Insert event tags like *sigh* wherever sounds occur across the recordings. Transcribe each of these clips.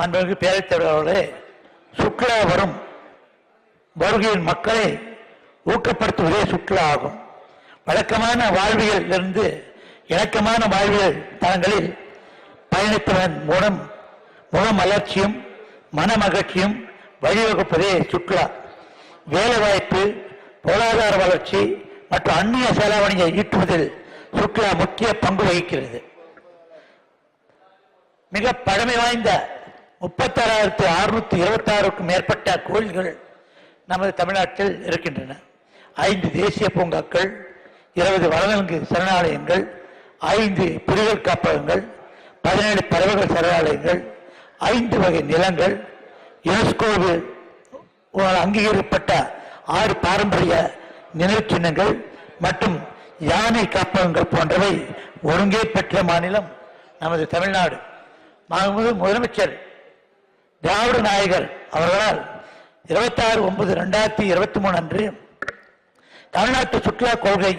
மாண்புமிகு பேரத்தவர்களே தலைவர் சுற்றுலா வரும். வருகையின் மக்களை ஊக்கப்படுத்துவதே சுற்றுலா ஆகும். வழக்கமான வாழ்வியலிருந்து இணக்கமான வாழ்வியல் தளங்களில் பயணித்ததன் மூலம் முகமலர்ச்சியும் மனமகிழ்ச்சியும் வழிவகுப்பதே சுற்றுலா வேலைவாய்ப்பு பொருளாதார வளர்ச்சி மற்றும் அந்நிய செலவணியை ஈட்டுவதில் சுற்றுலா முக்கிய பங்கு வகிக்கிறது. மிக பழமை வாய்ந்த முப்பத்தாறாயிரத்தி அறுநூத்தி இருபத்தி ஆறுக்கும் மேற்பட்ட கோயில்கள் நமது தமிழ்நாட்டில் இருக்கின்றன. ஐந்து தேசிய பூங்காக்கள் இருபது வனவிலங்கு சரணாலயங்கள் ஐந்து புலிகள் காப்பகங்கள் பதினேழு பறவைகள் சரணாலயங்கள் ஐந்து வகை நிலங்கள் யுனெஸ்கோவில் அங்கீகரிக்கப்பட்ட ஆறு பாரம்பரிய நினைவுச் சின்னங்கள் மற்றும் யானை காப்பகங்கள் போன்றவை ஒருங்கே பெற்ற மாநிலம் நமது தமிழ்நாடு. முதலமைச்சர் திராவிட நாயகர் அவர்களால் இருபத்தாறு ஒன்பது ரெண்டாயிரத்தி இருபத்தி மூணு அன்று தமிழ்நாட்டு சுற்றுலா கொள்கை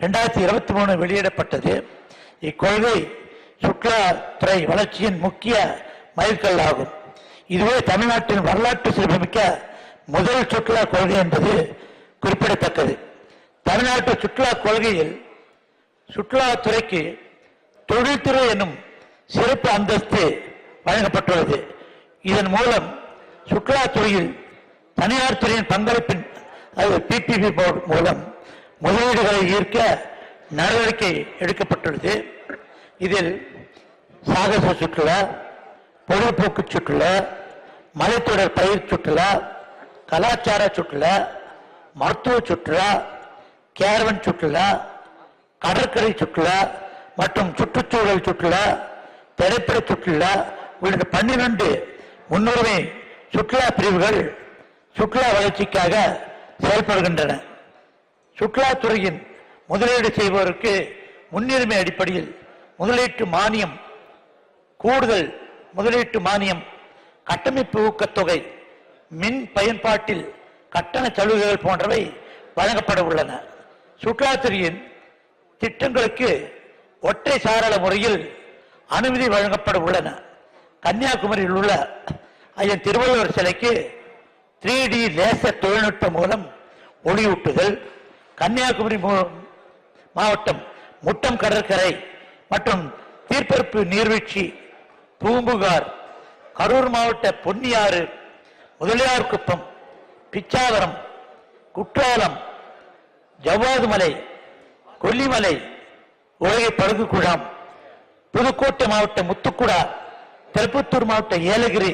ரெண்டாயிரத்தி இருபத்தி மூணு வெளியிடப்பட்டது. இக்கொள்கை சுற்றுலாத்துறை வளர்ச்சியின் முக்கிய மைல்கல் ஆகும். இதுவே தமிழ்நாட்டின் வரலாற்று சிறப்புமிக்க முதல் சுற்றுலா கொள்கை என்பது குறிப்பிடத்தக்கது. தமிழ்நாட்டு சுற்றுலா கொள்கையில் சுற்றுலாத்துறைக்கு தொழில்துறை என்னும் சிறப்பு அந்தஸ்து வழங்கப்பட்டுள்ளது. இதன் மூலம் சுற்றுலாத்துறையில் தனியார் துறையின் பங்களிப்பின் அது பிபிபி போர்டு மூலம் முதலீடுகளை ஈர்க்க நடவடிக்கை எடுக்கப்பட்டுள்ளது. இதில் சாகச சுற்றுலா பொழுதுபோக்கு சுற்றுலா மலைத்தொடர் பயிர் சுற்றுலா கலாச்சார சுற்றுலா மருத்துவ சுற்றுலா கேரவன் சுற்றுலா கடற்கரை சுற்றுலா மற்றும் சுற்றுச்சூழல் சுற்றுலா திரைப்பட சுற்றுலா உள்ளிட்ட பன்னிரண்டு முன்னுரிமை சுற்றுலா பிரிவுகள் சுற்றுலா வளர்ச்சிக்காக செயல்படுகின்றன. சுற்றுலாத்துறையின் முதலீடு செய்வோருக்கு முன்னுரிமை அடிப்படையில் முதலீட்டு மானியம் கூடுதல் முதலீட்டு மானியம் கட்டமைப்பு ஊக்கத்தொகை மின் பயன்பாட்டில் கட்டண சலுகைகள் போன்றவை வழங்கப்பட உள்ளன. சுற்றுலாத்துறையின் திட்டங்களுக்கு ஒற்றை சாளர முறையில் அனுமதி வழங்கப்பட உள்ளன. கன்னியாகுமரியில் உள்ள ஐயன் திருவள்ளுவர் சிலைக்கு த்ரீ டி லேசர் தொழில்நுட்பம் மூலம் ஒளியூட்டுதல் கன்னியாகுமரி மாவட்டம் முட்டம் கடற்கரை மற்றும் தீர்ப்பரப்பு நீர்வீழ்ச்சி பூம்புகார் கரூர் மாவட்ட பொன்னியாறு முதலியார் குப்பம் பிச்சாவரம் குற்றாலம் ஜவ்வாதுமலை கொல்லிமலை உலகை படகு குழாம் புதுக்கோட்டை மாவட்டம் முத்துக்குடா திருப்பத்தூர் மாவட்டம் ஏலகிரி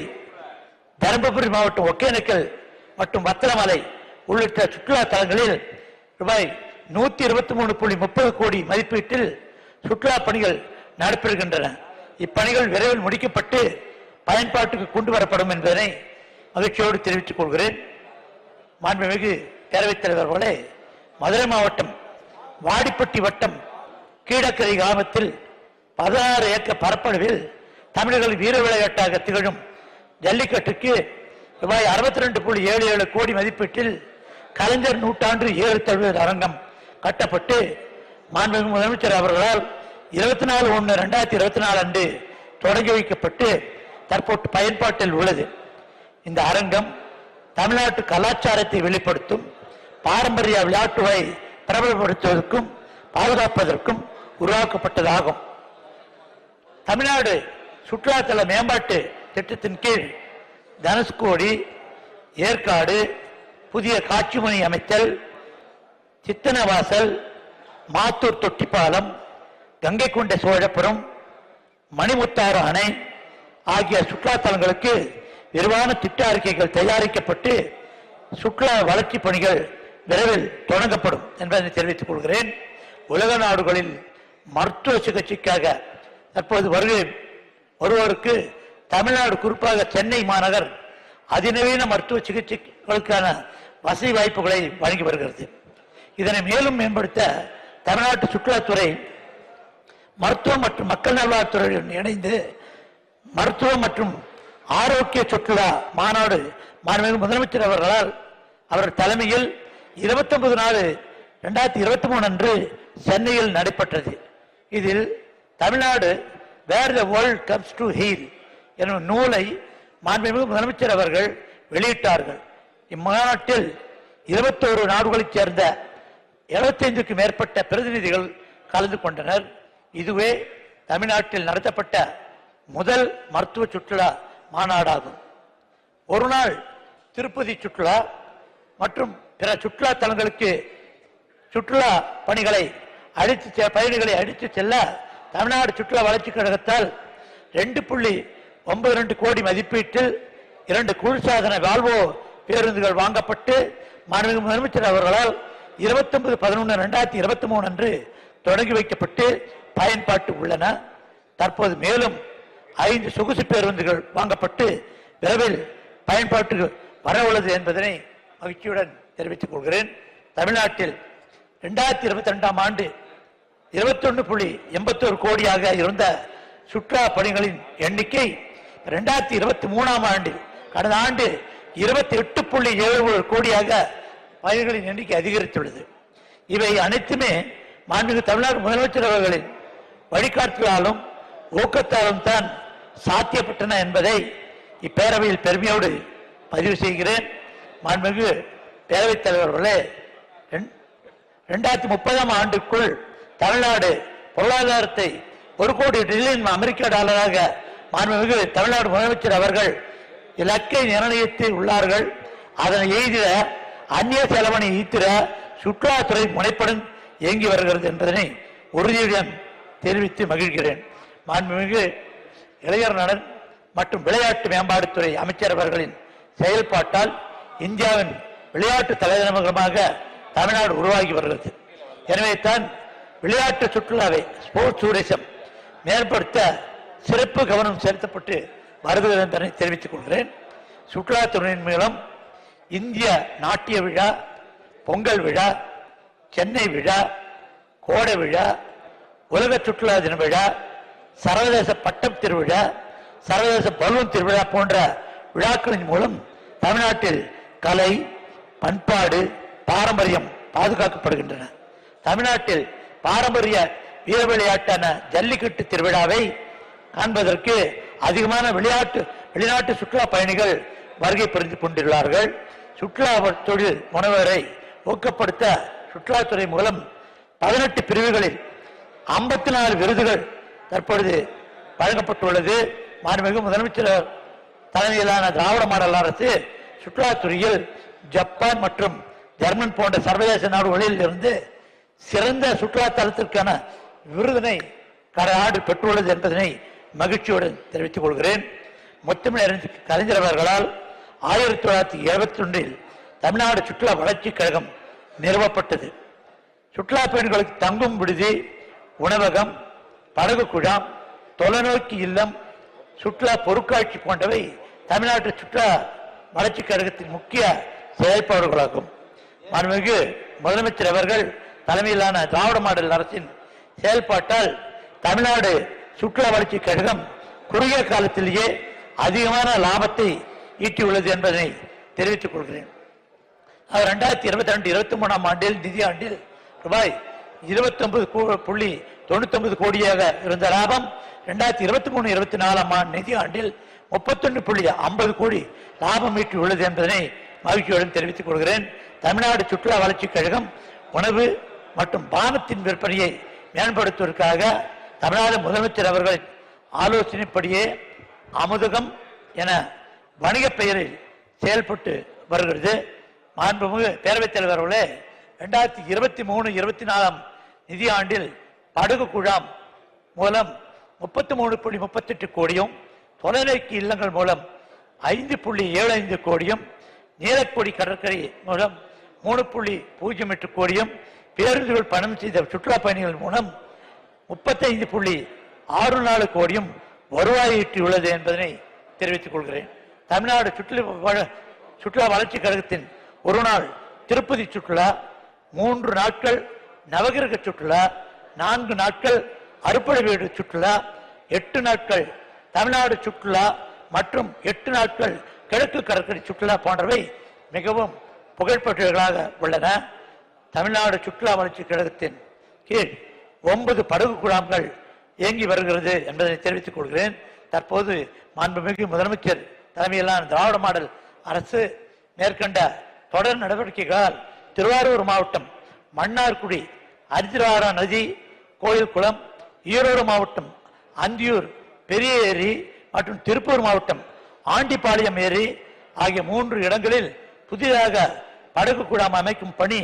தருமபுரி மாவட்டம் ஒகேனக்கல் மற்றும் வத்தலமலை உள்ளிட்ட சுற்றுலா தலங்களில் ரூபாய் நூத்தி இருபத்தி மூணு புள்ளி முப்பது கோடி மதிப்பீட்டில் சுற்றுலா பணிகள் நடைபெறுகின்றன. இப்பணிகள் விரைவில் முடிக்கப்பட்டு பயன்பாட்டுக்கு கொண்டு வரப்படும் என்பதனை மகிழ்ச்சியோடு தெரிவித்துக் கொள்கிறேன். மாண்புமிகு பேரவைத் தலைவர் மதுரை மாவட்டம் வாடிப்பட்டி வட்டம் கீழக்கரை கிராமத்தில் பதினாறு ஏக்கர் பரப்பளவில் தமிழர்கள் வீர விளையாட்டாக திகழும் ஜல்லிக்கட்டுக்கு ரூபாய் அறுபத்தி ரெண்டு புள்ளி ஏழு ஏழு கோடி மதிப்பீட்டில் கலைஞர் நூற்றாண்டு ஏழு தழுவது அரங்கம் கட்டப்பட்டு மாண்புமிகு முதலமைச்சர் அவர்களால் இருபத்தி நாலு ஒன்று ரெண்டாயிரத்தி இருபத்தி நாலு அன்று தொடங்கி வைக்கப்பட்டு தற்போது பயன்பாட்டில் உள்ளது. இந்த அரங்கம் தமிழ்நாட்டு கலாச்சாரத்தை வெளிப்படுத்தும் பாரம்பரிய விளையாட்டுவை பிரபலப்படுத்துவதற்கும் பாதுகாப்பதற்கும் உருவாக்கப்பட்டதாகும். தமிழ்நாடு சுற்றுலாத்தல மேம்பாட்டு திட்டத்தின் கீழ் தனுஷ்கோடி ஏற்காடு புதிய காட்சிமணி அமைத்தல் சித்தனவாசல் மாத்தூர் தொட்டிப்பாலம் கங்கை கொண்ட சோழபுரம் மணிமுத்தாறு அணை ஆகிய சுற்றுலாத்தலங்களுக்கு விரிவான திட்ட அறிக்கைகள் தயாரிக்கப்பட்டு சுற்றுலா வளர்ச்சி பணிகள் விரைவில் தொடங்கப்படும் என்பதை தெரிவித்துக் கொள்கிறேன். உலக நாடுகளில் மருத்துவ சிகிச்சைக்காக தற்போது வருகை வருவோருக்கு தமிழ்நாடு குறிப்பாக சென்னை மாநகர் அதிநவீன மருத்துவ சிகிச்சைகளுக்கான வசதி வாய்ப்புகளை வழங்கி வருகிறது. இதனை மேலும் மேம்படுத்த தமிழ்நாட்டு சுற்றுலாத்துறை மருத்துவம் மற்றும் மக்கள் நல்வாழ்வுத்துறையுடன் இணைந்து மருத்துவம் மற்றும் ஆரோக்கிய சுற்றுலா மாநாடு மாண்புமிகு முதலமைச்சர் அவர்களால் அவர் தலைமையில் 29 நாலு ரெண்டாயிரத்தி இருபத்தி மூணு அன்று சென்னையில் நடைபெற்றது. இதில் Tamil Nadu where the world comes to heal. எனும் நூலை மாண்புமிகு முதலமைச்சர் அவர்கள் வெளியிட்டார்கள். இம்மாநாட்டில் இருபத்தோரு நாடுகளைச் சேர்ந்த 75க்கு மேற்பட்ட பிரதிநிதிகள் கலந்து கொண்டனர். இதுவே தமிழ்நாட்டில் நடத்தப்பட்ட முதல் மருத்துவ சுற்றுலா மாநாடாகும். ஒரு நாள் திருப்பதி சுற்றுலா மற்றும் பிற சுற்றுலா தலங்களுக்கு சுற்றுலா பணிகளை அழித்து செ- பயணிகளை அழித்து செல்ல தமிழ்நாடு சுற்றுலா வளர்ச்சிக் கழகத்தால் ரெண்டு புள்ளி ஒன்பது ரெண்டு கோடி மதிப்பீட்டில் இரண்டு குளிர்சாதன வால்வோ பேருந்துகள் வாங்கப்பட்டு மாண்புமிகு முதலமைச்சர் அவர்களால் 29 பதினொன்று ரெண்டாயிரத்தி இருபத்தி மூணு அன்று தொடங்கி வைக்கப்பட்டு பயன்பாட்டு உள்ளன. தற்போது மேலும் ஐந்து சொகுசு பேருந்துகள் வாங்கப்பட்டு விரைவில் பயன்பாட்டுக்கு வர உள்ளது என்பதனை மகிழ்ச்சியுடன் தெரிவித்துக் கொள்கிறேன். தமிழ்நாட்டில் ரெண்டாயிரத்தி இருபத்தி ரெண்டாம் ஆண்டு இருபத்தொன்னு புள்ளி எண்பத்தோரு கோடியாக இருந்த சுற்றுலா பணிகளின் எண்ணிக்கை ரெண்டாயிரத்தி இருபத்தி மூணாம் ஆண்டு கடந்த ஆண்டு இருபத்தி எட்டு புள்ளி ஏழு கோடியாக பயிர்களின் எண்ணிக்கை அதிகரித்துள்ளது. இவை அனைத்துமே மாண்புமிகு தமிழ்நாடு முதலமைச்சர் அவர்களின் வழிகாட்டுதலாலும் ஊக்கத்தாலும் தான் சாத்தியப்பட்டன என்பதை இப்பேரவையில் பெருமையோடு பதிவு செய்கிறேன். மாண்புமிகு பேரவைத் தலைவர்களே ரெண்- ரெண்டாயிரத்தி முப்பதாம் ஆண்டுக்குள் தமிழ்நாடு பொருளாதாரத்தை ஒரு கோடி டிரில்லியன் அமெரிக்க டாலராக மாண்புமிகு தமிழ்நாடு முதலமைச்சர் அவர்கள் இலக்கை நிர்ணயித்து உள்ளார்கள். அதனை எய்திட அந்நிய செலவனை ஈத்திட சுற்றுலாத்துறை முனைப்படும் இயங்கி வருகிறது என்பதனை உறுதியுடன் தெரிவித்து மகிழ்கிறேன். மாண்புமிகு இளைஞர் நலன் மற்றும் விளையாட்டு மேம்பாட்டுத்துறை அமைச்சர் அவர்களின் செயல்பாட்டால் இந்தியாவின் விளையாட்டு தலைநகரமாக தமிழ்நாடு உருவாகி வருகிறது. எனவே தான் விளையாட்டு சுற்றுலாவை ஸ்போர்ட்ஸ் டூரிசம் மேம்படுத்த சிறப்பு கவனம் செலுத்தப்பட்டு வருகிறது என்பதை தெரிவித்துக் கொள்கிறேன். சுற்றுலாத்துறையின் மூலம் இந்திய நாட்டிய விழா பொங்கல் விழா சென்னை விழா கோடை விழா உலக சுற்றுலா தின விழா சர்வதேச பட்டம் திருவிழா சர்வதேச பலூன் திருவிழா போன்ற விழாக்களின் மூலம் தமிழ்நாட்டில் கலை பண்பாடு பாரம்பரியம் பாதுகாக்கப்படுகின்றன. தமிழ்நாட்டில் பாரம்பரிய வீர விளையாட்டான ஜல்லிக்கட்டு திருவிழாவை காண்பதற்கு அதிகமான விளையாட்டு வெளிநாட்டு சுற்றுலா பயணிகள் வருகை புரிந்து கொண்டுள்ளார்கள் சுற்றுலா தொழில் முனைவரை ஊக்கப்படுத்த சுற்றுலாத்துறை மூலம் பதினெட்டு பிரிவுகளில் ஐம்பத்தி நாலு விருதுகள் தற்பொழுது வழங்கப்பட்டுள்ளது. மாண்புமிகு முதலமைச்சர் தலைமையிலான திராவிட மாடல் அரசு சுற்றுலாத்துறையில் ஜப்பான் மற்றும் ஜெர்மன் போன்ற சர்வதேச நாடுகளில் இருந்து சிறந்த சுற்றுலா தலத்திற்கான விருதினை கரையாடு ஆண்டு பெற்றுள்ளது என்பதனை மகிழ்ச்சியுடன் தெரிவித்துக் கொள்கிறேன். முத்தமிழர் கலைஞர் அவர்களால் ஆயிரத்தி தொள்ளாயிரத்தி எழுபத்தி ஒன்றில் தமிழ்நாடு சுற்றுலா வளர்ச்சிக் கழகம் நிறுவப்பட்டது. சுற்றுலா பயணிகளுக்கு தங்கும் விடுதி உணவகம் படகு குழாம் தொலைநோக்கி இல்லம் சுற்றுலா பொருட்காட்சி போன்றவை தமிழ்நாட்டு சுற்றுலா வளர்ச்சிக் கழகத்தின் முக்கிய செயல்பாடுகளாகும். மாண்புமிகு முதலமைச்சர் அவர்கள் தலைமையிலான திராவிட மாடல் அரசின் செயல்பாட்டால் தமிழ்நாடு சுற்றுலா வளர்ச்சிக் கழகம் குறுகிய காலத்திலேயே அதிகமான லாபத்தை ஈட்டியுள்ளது என்பதனை தெரிவித்துக் கொள்கிறேன். அவர் ரெண்டாயிரத்தி இருபத்தி ரெண்டு இருபத்தி மூணாம் ஆண்டில் நிதியாண்டில் ரூபாய் இருபத்தொன்பது புள்ளி தொண்ணூத்தொன்பது கோடியாக இருந்த லாபம் ரெண்டாயிரத்தி இருபத்தி மூணு இருபத்தி நாலாம் ஆண்டு நிதியாண்டில் முப்பத்தொன்னு புள்ளி ஐம்பது கோடி லாபம் ஈட்டியுள்ளது என்பதனை மகிழ்ச்சியுடன் தெரிவித்துக் கொள்கிறேன். தமிழ்நாடு சுற்றுலா வளர்ச்சிக் கழகம் உணவு மற்றும் பானத்தின் விற்பனையை மேம்படுத்துவதற்காக தமிழ்நாடு முதலமைச்சர் அவர்களின் ஆலோசனைப்படியே அமுதகம் என வணிக பெயரில் செயல்பட்டு வருகிறது. மாண்புமிகு பேரவைத் தலைவர் அவர்களே ரெண்டாயிரத்தி இருபத்தி மூணு இருபத்தி நாலாம் நிதியாண்டில் படகு குழாம் மூலம் முப்பத்தி மூணு புள்ளி முப்பத்தெட்டு கோடியும் தொலைநோக்கி இல்லங்கள் மூலம் ஐந்து புள்ளி ஏழு ஐந்து கோடியும் நீலக்கொடி கடற்கரை மூலம் மூணு புள்ளி பூஜ்ஜியம் எட்டு கோடியும் பேருந்துகள் பணம் செய்த சுற்றுலா பயணிகள் மூலம் முப்பத்தைந்து புள்ளி ஆறு நாலு கோடியும் வருவாய் ஈட்டியுள்ளது என்பதனை தெரிவித்துக் கொள்கிறேன். தமிழ்நாடு சுற்றுலா சுற்றுலா வளர்ச்சி கழகத்தின் ஒரு நாள் திருப்பதி சுற்றுலா மூன்று நாட்கள் நவகிரக சுற்றுலா நான்கு நாட்கள் அறுப்படை வீடு சுற்றுலா எட்டு நாட்கள் தமிழ்நாடு சுற்றுலா மற்றும் எட்டு நாட்கள் கிழக்கு கடற்கரை சுற்றுலா போன்றவை மிகவும் புகழ்பெற்றவர்களாக உள்ளன. தமிழ்நாடு சுற்றுலா வளர்ச்சி கழகத்தின் கீழ் ஒன்பது படகு குழாம்கள் இயங்கி வருகிறது என்பதை தெரிவித்துக் கொள்கிறேன். தற்போது மாண்புமிகு முதலமைச்சர் தலைமையிலான திராவிட மாடல் அரசு மேற்கொண்ட தொடர் நடவடிக்கைகளால் திருவாரூர் மாவட்டம் மன்னார்குடி அரிதிராரா நதி கோயில் குளம் ஈரோடு மாவட்டம் அந்தியூர் பெரிய ஏரி மற்றும் திருப்பூர் மாவட்டம் ஆண்டிப்பாளையம் ஏரி ஆகிய மூன்று இடங்களில் புதிதாக படகு குழாம் அமைக்கும் பணி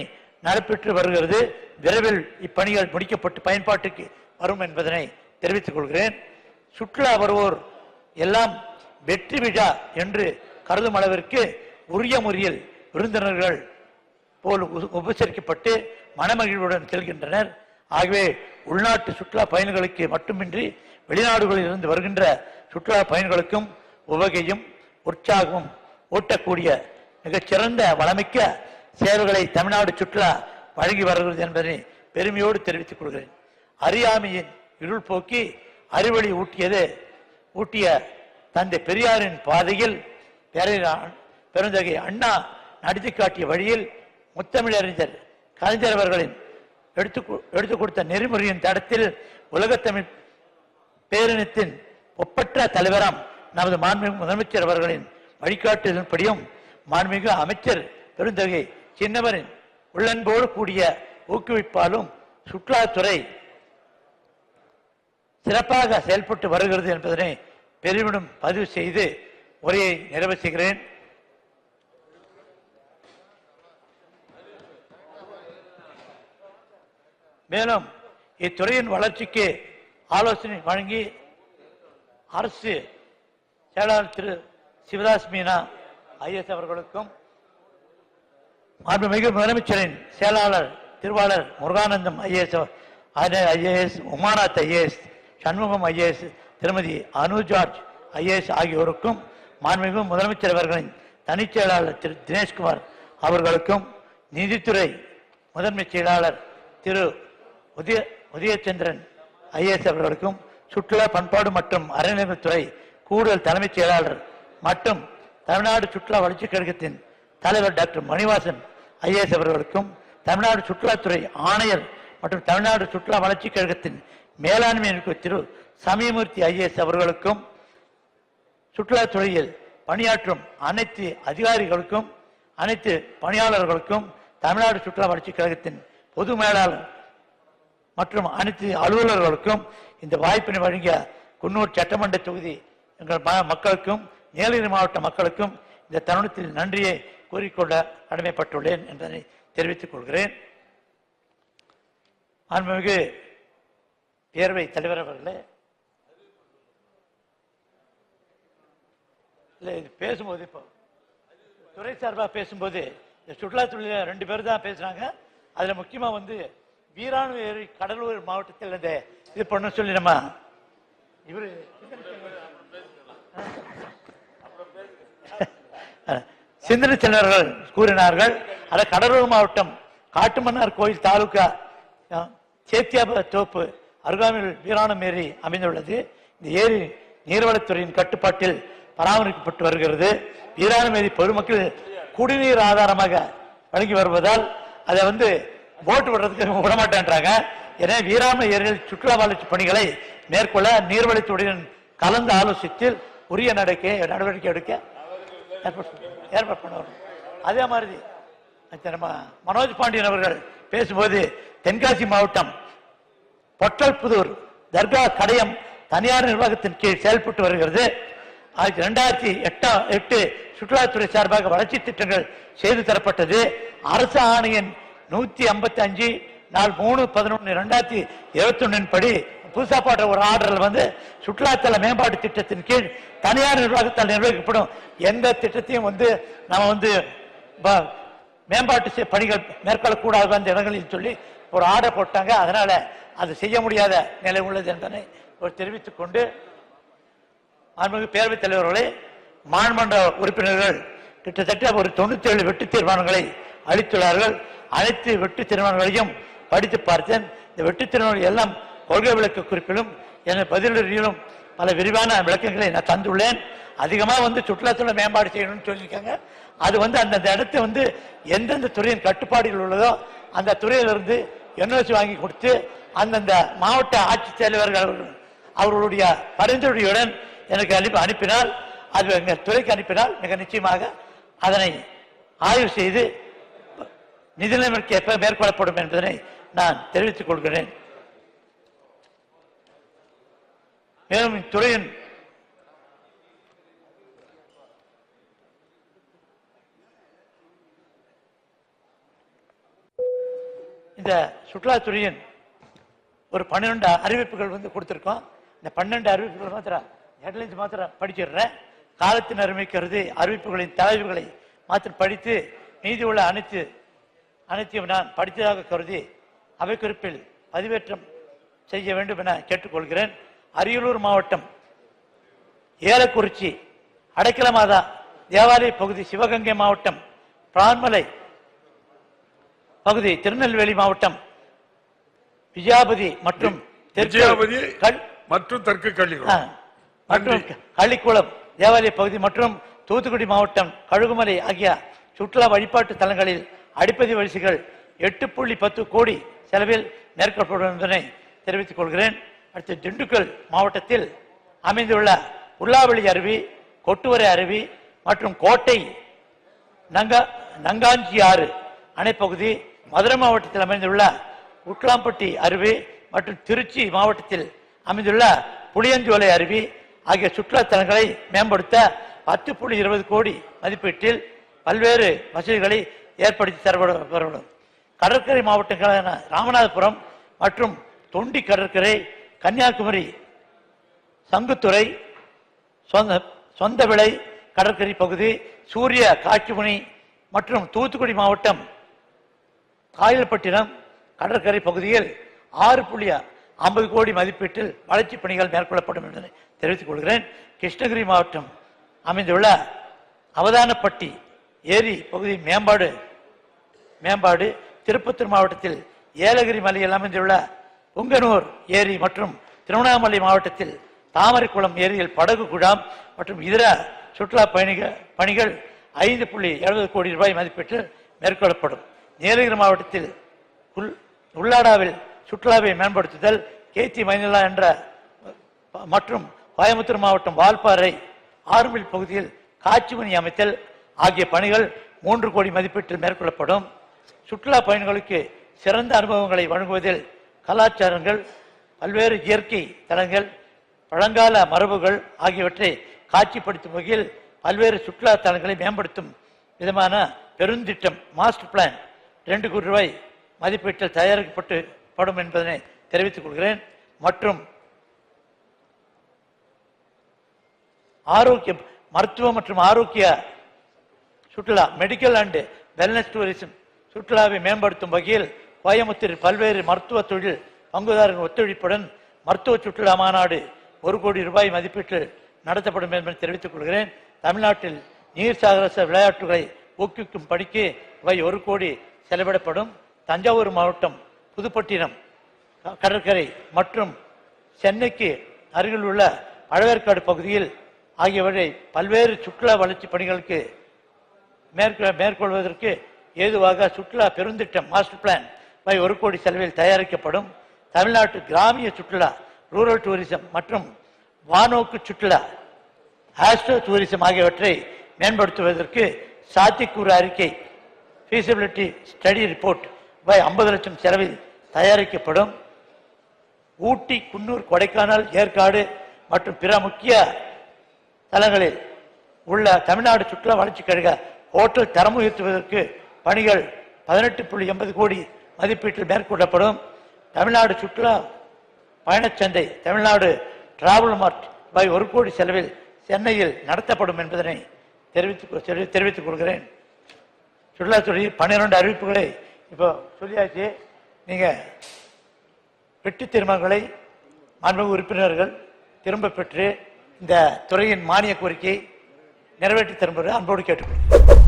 நடைபெற்று வருகிறது. விரைவில் இப்பணிகள் முடிக்கப்பட்டு பயன்பாட்டுக்கு வரும் என்பதனை தெரிவித்துக் கொள்கிறேன். சுற்றுலா வருவோர் எல்லாம் வெற்றி விழா என்று கருதும் அளவிற்கு உரிய முறையில் விருந்தினர்கள் போல் உபசரிக்கப்பட்டு மனமகிழ்வுடன் செல்கின்றனர். ஆகவே உள்நாட்டு சுற்றுலா பயணிகளுக்கு மட்டுமின்றி வெளிநாடுகளில் இருந்து வருகின்ற சுற்றுலா பயணிகளுக்கும் உவகையும் உற்சாகமும் ஊட்டக்கூடிய மிகச்சிறந்த வளமிக்க சேவைகளை தமிழ்நாடு சுற்றுலா வழங்கி வருகிறது என்பதை பெருமையோடு தெரிவித்துக் கொள்கிறேன். அறியாமையின் இருள் போக்கி அறிவொளி ஊட்டியது ஊட்டிய தந்தை பெரியாரின் பாதையில் பெருந்தகை அண்ணா நடித்து காட்டிய வழியில் முத்தமிழறிஞர் கலைஞர் அவர்களின் எடுத்து எடுத்துக் கொடுத்த நெறிமுறையின் தடத்தில் உலகத்தமிழ் பேரினத்தின் ஒப்பற்ற தலைவராம் நமது மாண்புமிகு முதலமைச்சர் அவர்களின் வழிகாட்டுதலின்படியும் மாண்புமிகு அமைச்சர் பெருந்தகை சின்னவரின் உள்ளன்போடு கூடிய ஊக்குவிப்பாலும் சுற்றுலாத்துறை சிறப்பாக செயல்பட்டு வருகிறது என்பதனை பெருமிடம் பதிவு செய்து உரையை நிறைவு செய்கிறேன். மேலும் இத்துறையின் வளர்ச்சிக்கு ஆலோசனை வழங்கி அரசு செயலாளர் திரு சிவதாஸ் மீனா ஐஎஸ் அவர்களுக்கும் மாண்புமிகு முதலமைச்சரின் செயலாளர் திருவாளர் Muruganandam IAS IAS Umanath IAS Shanmugam IAS திருமதி அனு ஜார்ஜ் ஐஏஎஸ் ஆகியோருக்கும் மாண்புமிகு முதலமைச்சர் அவர்களின் தனிச் செயலாளர் திரு தினேஷ்குமார் அவர்களுக்கும் நிதித்துறை முதன்மை செயலாளர் திரு உதய உதயச்சந்திரன் ஐஏஎஸ் அவர்களுக்கும் சுற்றுலா பண்பாடு மற்றும் அறநிலையத்துறை கூடுதல் தலைமைச் செயலாளர் மற்றும் தமிழ்நாடு சுற்றுலா வளர்ச்சிக் கழகத்தின் தலைவர் டாக்டர் மணிவாசன் ஐஏஎஸ் அவர்களுக்கும் தமிழ்நாடு சுற்றுலாத்துறை ஆணையர் மற்றும் தமிழ்நாடு சுற்றுலா வளர்ச்சிக் கழகத்தின் மேலாண்மை திரு சமயமூர்த்தி ஐஏஎஸ் அவர்களுக்கும் சுற்றுலாத்துறையில் பணியாற்றும் அனைத்து அதிகாரிகளுக்கும் அனைத்து பணியாளர்களுக்கும் தமிழ்நாடு சுற்றுலா வளர்ச்சிக் கழகத்தின் பொது மேலாளர் மற்றும் அனைத்து அலுவலர்களுக்கும் இந்த வாய்ப்பினை வழங்கிய குன்னூர் சட்டமன்ற தொகுதி எங்கள் மக்களுக்கும் நீலகிரி மாவட்ட மக்களுக்கும் இந்த தருணத்தில் நன்றியை கூறிக்கொள்ள கடமைப்பட்டுள்ளேன் என்பதனை தெரிவித்துக் கொள்கிறேன். அன்புமிகு பேரவை தலைவர் அவர்களே இல்லை இது பேசும்போது இப்போ துறை சார்பாக பேசும்போது இந்த சுற்றுலாத்துறையில் ரெண்டு பேர் தான் பேசுகிறாங்க அதில் முக்கியமாக வந்து வீராணு கடலூர் மாவட்டத்தில் இந்த இது பண்ண சொல்லி நம்ம சிந்தனை செல்வர்கள் கூறினார்கள். அத கடலூர் மாவட்டம் காட்டுமன்னார் கோயில் தாலுகா சேத்தியாபுர தோப்பு அருகாமையில் வீராணம் ஏரி அமைந்துள்ளது. இந்த ஏரி நீர்வளத்துறையின் கட்டுப்பாட்டில் பராமரிக்கப்பட்டு வருகிறது. வீராணம் ஏரி பொதுமக்கள் குடிநீர் ஆதாரமாக வழங்கி வருவதால் அதை வந்து போட்டு விடுறதுக்கு *laughs* விடமாட்டேன்றாங்க. எனவே வீராண ஏரியில் சுற்றுலா வளர்ச்சி பணிகளை மேற்கொள்ள நீர்வளத்துறையுடன் கலந்து ஆலோசித்து உரிய நடக்கை நடவடிக்கை எடுக்க ஏற்பாடு ஏற்பாடு பண்ணுவார் அதே மாதிரி நம்ம மனோஜ் பாண்டியன் அவர்கள் பேசும்போது தென்காசி மாவட்டம் பொட்டல்புதூர் தர்கா கடையம் தனியார் நிர்வாகத்தின் கீழ் செயல்பட்டு வருகிறது. ஆயிரத்தி ரெண்டாயிரத்தி எட்டாம் எட்டு சுற்றுலாத்துறை சார்பாக வளர்ச்சி திட்டங்கள் செய்து தரப்பட்டது. அரசு ஆணையின் நூத்தி ஐம்பத்தி அஞ்சு நாள் மூணு பதினொன்று ரெண்டாயிரத்தி இருபத்தி ஒன்னின் படி புதுசா போட்ட ஒரு ஆர்டரில் வந்து சுற்றுலாத்தல மேம்பாட்டு திட்டத்தின் கீழ் தனியார் நிர்வாகத்தால் நிர்வகிக்கப்படும் எந்த திட்டத்தையும் வந்து நம்ம வந்து ப- மேம்பாட்டு பணிகள் மேற்கொள்ளக்கூடாது அந்த இடங்களில் சொல்லி ஒரு ஆர்டர் போட்டாங்க. அதனால அது செய்ய முடியாத நிலை உள்ளது என்பதை ஒரு தெரிவித்துக் கொண்டு மாண்புமிகு பேரவைத் தலைவர்களே மாண்புமன்ற உறுப்பினர்கள் கிட்டத்தட்ட ஒரு தொண்ணூத்தி ஏழு வெட்டு தீர்மானங்களை அளித்துள்ளார்கள். அனைத்து வெட்டு தீர்மானங்களையும் படித்து பார்த்தேன். இந்த வெட்டு தீர்மானங்கள் எல்லாம் கொள்கை விளக்க குறிப்பிலும் என பதிலறியிலும் பல விரிவான விளக்கங்களை நான் தந்துள்ளேன். அதிகமாக வந்து சுற்றுலாத்துறை மேம்பாடு செய்யணும்னு சொல்லியிருக்காங்க. அது வந்து அந்தந்த இடத்தை வந்து எந்தெந்த துறையின் கட்டுப்பாடுகள் உள்ளதோ அந்த துறையிலிருந்து என்ஓசி வாங்கி கொடுத்து அந்தந்த மாவட்ட ஆட்சித்தலைவர்கள் அவர்களுடைய பரிந்துரையுடன் எனக்கு அனுப்பி அனுப்பினால் அது எங்கள் துறைக்கு அனுப்பினால் மிக நிச்சயமாக அதனை ஆய்வு செய்து நிதி எப்போ மேற்கொள்ளப்படும் என்பதனை நான் தெரிவித்துக் கொள்கிறேன். மேலும் இத்துறையின் இந்த சுற்றுலாத்துறையின் ஒரு பன்னிரெண்டு அறிவிப்புகள் வந்து கொடுத்துருக்கோம். இந்த பன்னெண்டு அறிவிப்புகள் மாத்திரம் ஹெட்லைன்ஸ் மாத்திரம் படிச்சிடுறேன். காலத்தின் அருமை கருதி அறிவிப்புகளின் தலைவுகளை மாத்திரம் படித்து மீதி உள்ள அனைத்து அனைத்தையும் நான் படித்ததாக கருதி அவை குறிப்பில் பதிவேற்றம் செய்ய வேண்டும் என கேட்டுக்கொள்கிறேன். அரியலூர் மாவட்டம் ஏலக்குறிச்சி அடைக்கலமாதா தேவாலய பகுதி சிவகங்கை மாவட்டம் பிரான்மலை பகுதி திருநெல்வேலி மாவட்டம் விஜயாபதி மற்றும் விஜயாபதி மற்றும் தெற்கு கள்ளிக்குளம். மற்றும் கள்ளிக்குளம் தேவாலய பகுதி மற்றும் தூத்துக்குடி மாவட்டம் கழுகுமலை ஆகிய சுற்றுலா வழிபாட்டு தலங்களில் அடிப்படை வரிசைகள் எட்டு புள்ளி பத்து கோடி செலவில் மேற்கொள்ளப்படும் என்பதனை தெரிவித்துக் கொள்கிறேன். அடுத்து திண்டுக்கல் மாவட்டத்தில் அமைந்துள்ள உல்லாவளி அருவி கொட்டுவரை அருவி மற்றும் கோட்டை நங்கா நங்காஞ்சி ஆறு அணைப்பகுதி மதுரை மாவட்டத்தில் அமைந்துள்ள உட்லாம்பட்டி அருவி மற்றும் திருச்சி மாவட்டத்தில் அமைந்துள்ள புளியஞ்சோலை அருவி ஆகிய சுற்றுலாத்தலங்களை மேம்படுத்த பத்து புள்ளி இருபது கோடி மதிப்பீட்டில் பல்வேறு வசதிகளை ஏற்படுத்தி தரப்படும் கடற்கரை மாவட்டங்களான ராமநாதபுரம் மற்றும் தொண்டி கடற்கரை கன்னியாகுமரி சங்குத்துறை சொந்த சொந்த விளை கடற்கரை பகுதி சூரிய காட்சிமுனி மற்றும் தூத்துக்குடி மாவட்டம் காயல்பட்டினம் கடற்கரை பகுதியில் ஆறு புள்ளி ஐம்பது கோடி மதிப்பீட்டில் வளர்ச்சிப் பணிகள் மேற்கொள்ளப்படும் என்று தெரிவித்துக் கொள்கிறேன். கிருஷ்ணகிரி மாவட்டம் அமைந்துள்ள அவதானப்பட்டி ஏரி பகுதி மேம்பாடு மேம்பாடு திருப்பத்தூர் மாவட்டத்தில் ஏலகிரி மலையில் அமைந்துள்ள புங்கனூர் ஏரி மற்றும் திருவண்ணாமலை மாவட்டத்தில் தாமரைக்குளம் ஏரியில் படகு குழாம் மற்றும் இதர சுற்றுலா பயணிகள் பணிகள் ஐந்து புள்ளி எழுபது கோடி ரூபாய் மதிப்பீட்டில் மேற்கொள்ளப்படும். நீலகிரி மாவட்டத்தில் உள் உள்ளாடாவில் சுற்றுலாவை மேம்படுத்துதல் கேத்தி மைனிலா என்ற மற்றும் கோயம்புத்தூர் மாவட்டம் வால்பாறை ஆறுமில் பகுதியில் காட்சிமணி அமைத்தல் ஆகிய பணிகள் மூன்று கோடி மதிப்பீட்டில் மேற்கொள்ளப்படும். சுற்றுலா பயணிகளுக்கு சிறந்த அனுபவங்களை வழங்குவதில் கலாச்சாரங்கள் பல்வேறு இயற்கை தலங்கள் பழங்கால மரபுகள் ஆகியவற்றை காட்சிப்படுத்தும் வகையில் பல்வேறு சுற்றுலா தலங்களை மேம்படுத்தும் விதமான பெருந்திட்டம் மாஸ்டர் பிளான் ரெண்டு கோடி ரூபாய் மதிப்பீட்டில் தயாரிக்கப்பட்டு படும் என்பதனை தெரிவித்துக் கொள்கிறேன். மற்றும் ஆரோக்கியம் மருத்துவம் மற்றும் ஆரோக்கிய சுற்றுலா மெடிக்கல் அண்ட் வெல்னஸ் டூரிசம் சுற்றுலாவை மேம்படுத்தும் வகையில் கோயம்புத்தூர் பல்வேறு மருத்துவ தொழில் பங்குதாரர்கள் ஒத்துழைப்புடன் மருத்துவ சுற்றுலா மாநாடு ஒரு கோடி ரூபாய் மதிப்பீட்டில் நடத்தப்படும் என்பதை தெரிவித்துக் கொள்கிறேன். தமிழ்நாட்டில் நீர் சாகரச விளையாட்டுகளை ஊக்குவிக்கும் பணிக்கு இவை ஒரு கோடி செலவிடப்படும். தஞ்சாவூர் மாவட்டம் புதுப்பட்டினம் க- கடற்கரை மற்றும் சென்னைக்கு அருகில் உள்ள பழவேற்காடு பகுதியில் ஆகியவற்றை பல்வேறு சுற்றுலா வளர்ச்சி பணிகளுக்கு மேற்கொ- மேற்கொள்வதற்கு ஏதுவாக சுற்றுலா பெருந்திட்டம் மாஸ்டர் பிளான் ரூபாய் ஒரு கோடி செலவில் தயாரிக்கப்படும் தமிழ்நாட்டு கிராமிய சுற்றுலா ரூரல் டூரிசம் மற்றும் வானோக்கு சுற்றுலா ஆஸ்ட்ரோ டூரிசம் ஆகியவற்றை மேம்படுத்துவதற்கு சாத்தியக்கூறு அறிக்கை ஃபீசபிலிட்டி ஸ்டடி ரிப்போர்ட் பை ஐம்பது லட்சம் செலவில் தயாரிக்கப்படும். ஊட்டி குன்னூர் கொடைக்கானல் ஏற்காடு மற்றும் பிற முக்கிய தலங்களில் உள்ள தமிழ்நாடு சுற்றுலா வளர்ச்சிக் கழக ஹோட்டல் தரம் உயர்த்துவதற்கு பணிகள் பதினெட்டு புள்ளி எண்பது கோடி மதிப்பீட்டில் மேற்கொள்ளப்படும். தமிழ்நாடு சுற்றுலா பயணச்சந்தை தமிழ்நாடு டிராவல் மார்ட் பை ஒரு கோடி செலவில் சென்னையில் நடத்தப்படும் என்பதனை தெரிவித்து தெரிவித்துக் கொள்கிறேன். சுற்றுலாத்துறையில் பன்னிரண்டு அறிவிப்புகளை இப்போ சொல்லியாச்சு. நீங்கள் வெற்றி திருமணங்களை மாண்பு உறுப்பினர்கள் திரும்ப பெற்று இந்த துறையின் மானிய கோரிக்கை நிறைவேற்றி தரும்படி அன்போடு கேட்டுக்கொள்கிறேன்.